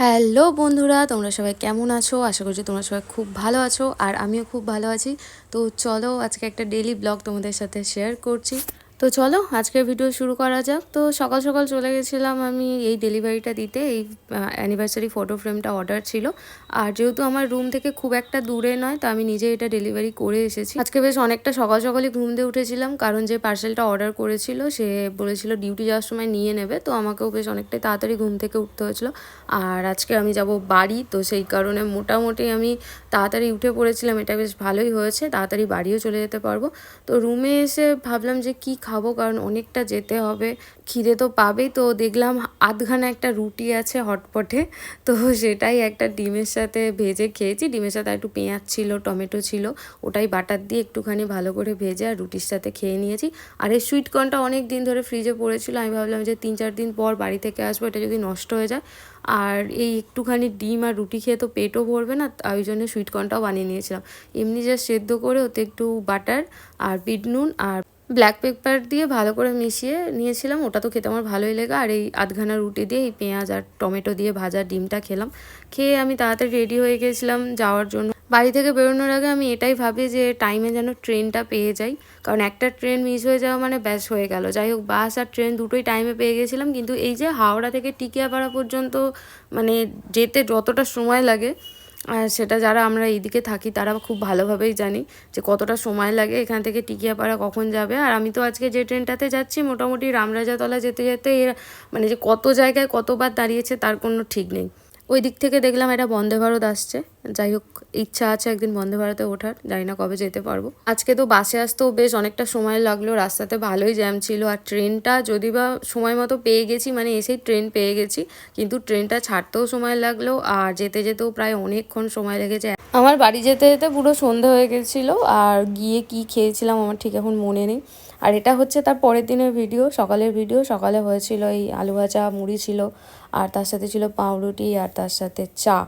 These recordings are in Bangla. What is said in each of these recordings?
হ্যালো বন্ধুরা, তোমরা সবাই কেমন আছো? আশা করছি তোমরা সবাই খুব ভালো আছো, আর আমিও খুব ভালো আছি। তো চলো আজকে একটা ডেলি ব্লগ তোমাদের সাথে শেয়ার করছি। তো চলো, আজকের ভিডিও শুরু করা যাক। তো সকাল সকাল চলে গেছিলাম আমি এই ডেলিভারিটা দিতে, এই অ্যানিভার্সারি ফটো ফ্রেমটা অর্ডার ছিল। আর যেহেতু আমার রুম থেকে খুব একটা দূরে নয়, তো আমি নিজে এটা ডেলিভারি করে এসেছি। আজকে বেশ অনেকটা সকাল সকালই ঘুম দিয়ে উঠেছিলাম, কারণ যে পার্সেলটা অর্ডার করেছিল, সে বলেছিল ডিউটি যাওয়ার সময় নিয়ে নেবে, তো আমাকেও বেশ অনেকটাই তাড়াতাড়ি ঘুম থেকে উঠতে হয়েছিল। আর আজকে আমি যাব বাড়ি, তো সেই কারণে মোটামুটি আমি তাড়াতাড়ি উঠে পড়েছিলাম, এটা বেশ ভালোই হয়েছে, তাড়াতাড়ি বাড়িও চলে যেতে পারব। তো রুমে এসে ভাবলাম যে কি খাব, কারণ অনেকটা যেতে হবে। খিদে তো পাবেই, তো দেখলাম আধখানা একটা রুটি আছে হটপটে, তো সেটাই একটা ডিমের সাথে ভেজে খেয়েছি। ডিমের সাথে একটু পেঁয়াজ ছিল, টমেটো ছিল, ওটাই বাটার দিয়ে একটুখানি ভালো করে ভেজে আর রুটির সাথে খেয়ে নিয়েছি। আর এই সুইট কর্নটা অনেক দিন ধরে ফ্রিজে পড়েছিল, আমি ভাবলাম যে তিন চার দিন পর বাড়ি থেকে আসব, এটা যদি নষ্ট হয়ে যায়। আর এই একটুখানি ডিম আর রুটি খেয়ে তো পেটও ভরবে না ওই জন্য সুইটকর্নটাও বানিয়ে নিয়েছিলাম। এমনি যা সেদ্ধ করে ওতে একটু বাটার আর বিট নুন আর ব্ল্যাক পেপার দিয়ে ভালো করে মিশিয়ে নিয়েছিলাম। ওটা তো খেতে আমার ভালোই লেগে। আর এই আধখানা রুটি দিয়ে এই পেঁয়াজ আর টমেটো দিয়ে ভাজা ডিমটা খেলাম। খেয়ে আমি তাড়াতাড়ি রেডি হয়ে গেছিলাম যাওয়ার জন্য। বাড়ি থেকে বেরোনোর আগে আমি এটাই ভাবি যে টাইমে যেন ট্রেনটা পেয়ে যাই। কারণ একটা ট্রেন মিস হয়ে যাওয়া মানে ব্যাস হয়ে গেল। যাই হোক বাস আর ট্রেন দুটোই টাইমে পেয়ে গেছিলাম। কিন্তু এই যে হাওড়া থেকে টিকিয়াপাড়া পর্যন্ত মানে যেতে যতটা সময় লাগে আর সেটা যারা আমরা এইদিকে থাকি, তারা খুব ভালোভাবেই জানি যে কতটা সময় লাগে এখান থেকে টিকিয়াপাড়া কখন যাবে। আর আমি তো আজকে যে ট্রেনটাতে যাচ্ছি, মোটামুটি রামরাজাতলা যেতে যেতে এর মানে যে কত জায়গায় কতবার দাঁড়িয়েছে, তার কোনো ঠিক নেই। ওই দিক থেকে দেখলাম এটা বন্দে ভারত আসছে। যাই হোক, ইচ্ছা আছে একদিন বন্দে ভারতে ওঠার, জানি না কবে যেতে পারব। আজকে তো বাসে আসতেও বেশ অনেকটা সময় লাগল, রাস্তাতে ভালোই জ্যাম ছিল। আর ট্রেনটা যদি বা সময় মতো পেয়ে গেছি মানে এসেই ট্রেন পেয়ে গেছি, কিন্তু ট্রেনটা ছাড়তেও সময় লাগল আর যেতে যেতেও প্রায় অনেকক্ষণ সময় লেগেছে। আমার বাড়ি যেতে যেতে পুরো সন্ধে হয়ে গেছিল, আর গিয়ে কি খেয়েছিলাম আমার ঠিক এখন মনে নেই। আর এটা হচ্ছে তার পরের দিনের ভিডিও, সকালের ভিডিও। সকালে হয়েছিল এই আলু ভাজা, মুড়ি ছিল, আর তার সাথে ছিল পাউরুটি, আর তার সাথে চা।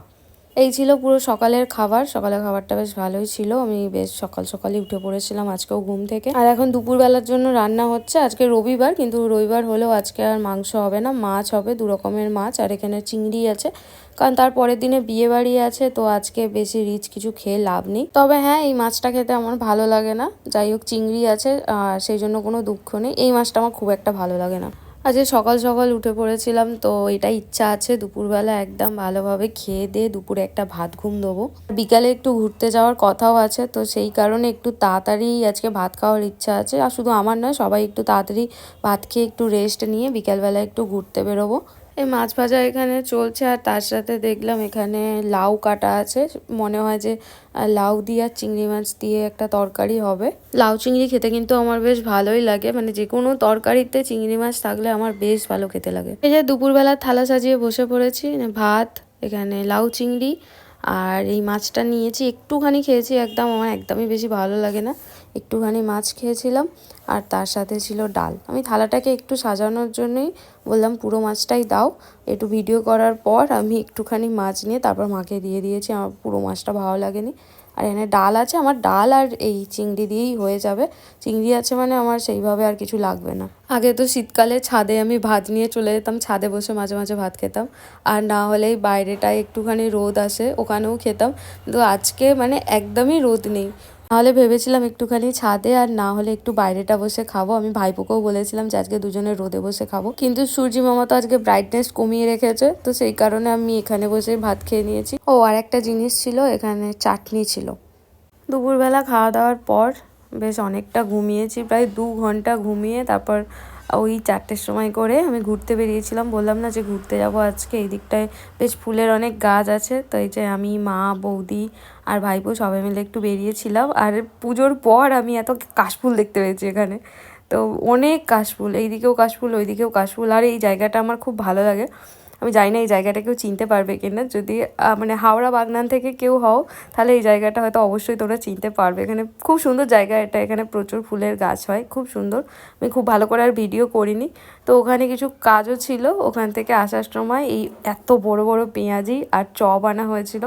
এই ছিল পুরো সকালের খাবার। সকালের খাবারটা বেশ ভালোই ছিল। আমি বেশ সকাল সকালই উঠে পড়েছিলাম আজকেও ঘুম থেকে। আর এখন দুপুরবেলার জন্য রান্না হচ্ছে। আজকে রবিবার, কিন্তু রবিবার হলেও আজকে আর মাংস হবে না, মাছ হবে, দু রকমের মাছ, আর এখানে চিংড়ি আছে। কারণ তার পরের দিনে বিয়ে বাড়ি আছে, তো আজকে বেশি রিচ কিছু খেয়ে লাভ নেই। তবে হ্যাঁ এই মাছটা খেতে আমার ভালো লাগে না। যাই হোক, চিংড়ি আছে, আর সেই জন্য কোনো দুঃখ নেই। এই মাছটা আমার খুব একটা ভালো লাগে না। আজকে সকাল সকাল উঠে পড়েছিলাম, তো এটা ইচ্ছা আছে দুপুরবেলা একদম ভালোভাবে খেয়ে দিয়ে দুপুরে একটা ভাত ঘুম দেবো। বিকালে একটু ঘুরতে যাওয়ার কথাও আছে, তো সেই কারণে একটু তাড়াতাড়ি আজকে ভাত খাওয়ার ইচ্ছা আছে। আর শুধু আমার নয়, সবাই একটু তাড়াতাড়ি ভাত খেয়ে একটু রেস্ট নিয়ে বিকালবেলা একটু ঘুরতে বেরোবো। এই মাছ ভাজা এখানে চলছে আর তার সাথে দেখলাম এখানে লাউ কাটা আছে। মনে হয় যে লাউ দিয়ে আর চিংড়ি মাছ দিয়ে একটা তরকারি হবে। লাউ চিংড়ি খেতে কিন্তু আমার বেশ ভালোই লাগে। মানে যে কোনো তরকারিতে চিংড়ি মাছ থাকলে আমার বেশ ভালো খেতে লাগে। এই যে দুপুরবেলা থালা সাজিয়ে বসে পড়েছি ভাত, এখানে লাউ চিংড়ি আর এই মাছটা নিয়েছি। একটুখানি খেয়েছি, একদম আমার একদমই বেশি ভালো লাগে না। একটুখানি মাছ খেয়েছিলাম আর তার সাথে ছিল ডাল। আমি থালাটাকে একটু সাজানোর জন্যই বললাম, পুরো মাছটাই দাও। একটু ভিডিও করার পর আমি একটুখানি মাছ নিয়ে তারপর মাকে দিয়ে দিয়েছি। আমার পুরো মাছটা ভালো লাগেনি। আর এখানে ডাল আছে, আমার ডাল আর এই চিংড়ি দিয়েই হয়ে যাবে। চিংড়ি আছে মানে আমার সেইভাবে আর কিছু লাগবে না। আগে তো শীতকালে ছাদে আমি ভাত নিয়ে চলে যেতাম, ছাদে বসে মাঝে মাঝে ভাত খেতাম। আর না হলেই বাইরেটায় একটুখানি রোদ আসে, ওখানেও খেতাম। কিন্তু আজকে মানে একদমই রোদ নেই। নাহলে ভেবেছিলাম একটুখানি ছাদে আর না হলে একটু বাইরেটা বসে খাব। আমি ভাইপোকেও বলেছিলাম যে আজকে দুজনে রোদে বসে খাব। কিন্তু সূর্যি মামা তো আজকে ব্রাইটনেস কমিয়ে রেখেছে। তো সেই কারণে আমি এখানে বসে ভাত খেয়ে নিয়েছি। ও, আর একটা জিনিস ছিল, এখানে চাটনি ছিল। দুপুরবেলা খাওয়া দাওয়ার পর বেশ অনেকটা ঘুমিয়েছি। প্রায় দু ঘণ্টা ঘুমিয়ে তারপর ওই চারটের সময় করে আমি ঘুরতে বেরিয়েছিলাম। বললাম না যে ঘুরতে যাব আজকে, এই দিকটায় বেশ ফুলের অনেক গাছ আছে। তো এই যে আমি, মা, বৌদি আর ভাইপো সবাই মিলে একটু বেরিয়েছিলাম। আর পুজোর পর আমি এত কাশফুল দেখতে পেয়েছি এখানে। তো অনেক কাশফুল, এইদিকেও কাশফুল, ওইদিকেও কাশফুল। আর এই জায়গাটা আমার খুব ভালো লাগে। আমি জানি না এই জায়গাটা কেউ চিনতে পারবে কিনা। যদি মানে হাওড়া বাগনান থেকে কেউ হও, তাহলে এই জায়গাটা হয়তো অবশ্যই তোমরা চিনতে পারবে। এখানে খুব সুন্দর জায়গা এটা, এখানে প্রচুর ফুলের গাছ হয়, খুব সুন্দর। আমি খুব ভালো করে আর ভিডিও করিনি। তো ওখানে কিছু কাজও ছিল, ওখান থেকে আসার সময় এই এত বড় বড় পেঁয়াজি আর চপ আনা হয়েছিল।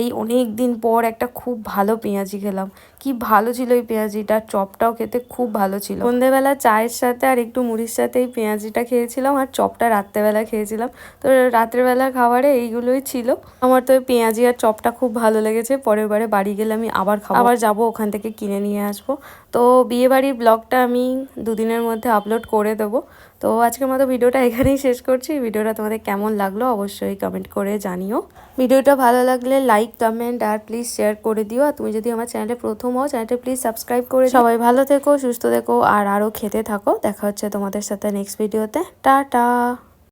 এই অনেক দিন পর একটা খুব ভালো পেঁয়াজি খেলাম। কি ভালো ছিল এই পেঁয়াজিটা, চপটাও খেতে খুব ভালো ছিল। সন্ধেবেলা চায়ের সাথে আর একটু মুড়ির সাথে এই পেঁয়াজিটা খেয়েছিলাম আর চপটা রাত্রেবেলা খেয়েছিলাম। তো রাত্রেবেলা খাবারে এইগুলোই ছিল। আমার তো পেঁয়াজি আর চপটা খুব ভালো লেগেছে। পরের বারে বাড়ি গেলে আমি আবার খাব। আবার যাব, ওখান থেকে কিনে নিয়ে আসব। তো বিয়ে বাড়ির ব্লগটা আমি দুদিনের মধ্যে আপলোড করে দেবো। তো আজকের মতো ভিডিওটা এখানেই শেষ করছি। ভিডিওটা তোমাদের কেমন লাগল অবশ্যই কমেন্ট করে জানিও। ভিডিওটা ভালো লাগলে লাইক কমেন্ট আর প্লিজ শেয়ার করে দিও। আর তুমি যদি আমার চ্যানেলে প্রথম হও চ্যানেলটা প্লিজ সাবস্ক্রাইব করে সবাই ভালো থেকো, সুস্থ থেকো, আর আরও খেতে থাকো। দেখা হচ্ছে তোমাদের সাথে নেক্সট ভিডিওতে টাটা!